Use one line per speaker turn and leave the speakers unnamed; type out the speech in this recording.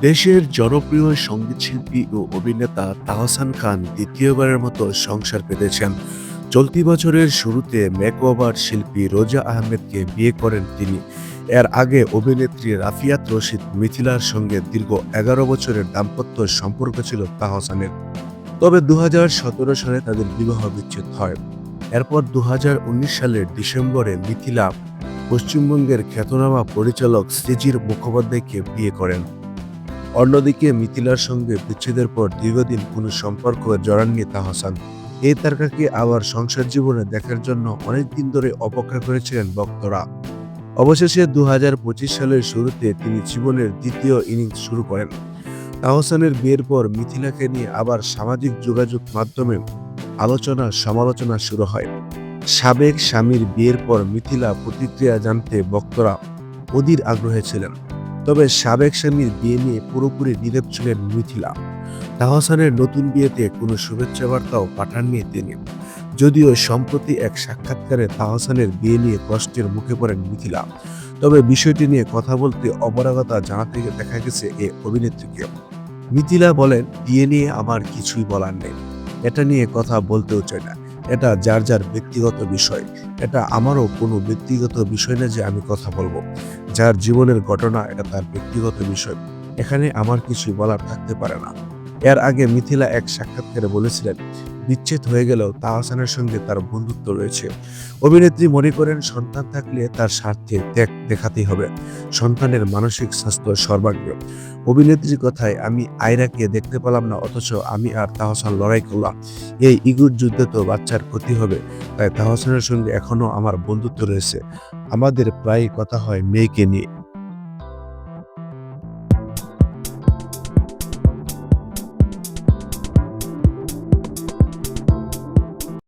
দেশের জনপ্রিয় সঙ্গীতশিল্পী ও অভিনেতা তাহসান খান দ্বিতীয়বারের মতো সংসার পেতেছেন। চলতি বছরের শুরুতে মেকওভার শিল্পী রোজা আহমেদকে বিয়ে করেন তিনি। এর আগে অভিনেত্রী রাফিয়াত রশিদ মিথিলার সঙ্গে দীর্ঘ এগারো বছরের দাম্পত্য সম্পর্ক ছিল তাহসানের। তবে দু হাজার সতেরো সালে তাদের বিবাহ বিচ্ছেদ হয়। এরপর দু হাজার উনিশ সালের ডিসেম্বরে মিথিলা পশ্চিমবঙ্গের খ্যাতনামা পরিচালক সৃজির মুখোপাধ্যায়কে বিয়ে করেন। অন্যদিকে মিথিলার সঙ্গে বিচ্ছেদের পর দীর্ঘদিন কোনো সম্পর্ক জড়াননি তাহসান এই তারকাকে আবার সংসার জীবনে দেখার জন্য অনেক দিন ধরে অপেক্ষা করেছিলেন ভক্তরা। অবশেষে দু হাজার পঁচিশ সালের শুরুতে তিনি জীবনের দ্বিতীয় ইনিংস শুরু করেন। তাহসানের বিয়ের পর মিথিলাকে নিয়ে আবার সামাজিক যোগাযোগ মাধ্যমে আলোচনা সমালোচনা শুরু হয়। সাবেক স্বামীর বিয়ের পর মিথিলা প্রতিক্রিয়া জানতে ভক্তরা অধীর আগ্রহে ছিলেন। তবে সাবেক স্বামীর বিয়ে নিয়ে পুরোপুরি নীরব ছিলেন মিথিলা। তাহসানের নতুন বিয়েতে কোনো শুভেচ্ছা বার্তাও পাঠাননি তিনি। যদিও সম্প্রতি এক সাক্ষাৎকারে তাহসানের বিয়ে নিয়ে প্রশ্নের মুখে পড়েন মিথিলা। তবে বিষয়টি নিয়ে কথা বলতে অপারগতা জানাতে দেখা গেছে এ অভিনেত্রীকে। মিথিলা বলেন, বিয়ে নিয়ে আমার কিছুই বলার নেই। এটা নিয়ে কথা বলতেও চাই না। এটা যার যার ব্যক্তিগত বিষয়। এটা আমারও কোনো ব্যক্তিগত বিষয় না যে আমি কথা বলব। যার জীবনের ঘটনা এটা তার ব্যক্তিগত বিষয়। এখানে আমার কিছু বলার থাকতে পারে না। এর আগে মিথিলা এক সাক্ষাৎকারে বলেছিলেন, বিচ্ছেদ হয়ে গেলেও তাহসানের সঙ্গে তার বন্ধুত্ব রয়েছে। অভিনেত্রী মনে করেন, সন্তান থাকলে তার স্বার্থে ত্যাগ দেখাতেই হবে। সন্তানের মানসিক স্বাস্থ্য সর্বাগ্র। অভিনেত্রীর কথায়, আমি আয়রাকে দেখতে পেলাম না, অথচ আমি আর তাহসান লড়াই করলাম। এই ইগুর যুদ্ধে তো বাচ্চার ক্ষতি হবে, তাই তাহসানের সঙ্গে এখনও আমার বন্ধুত্ব রয়েছে। আমাদের প্রায় কথা হয় মেয়েকে নিয়ে।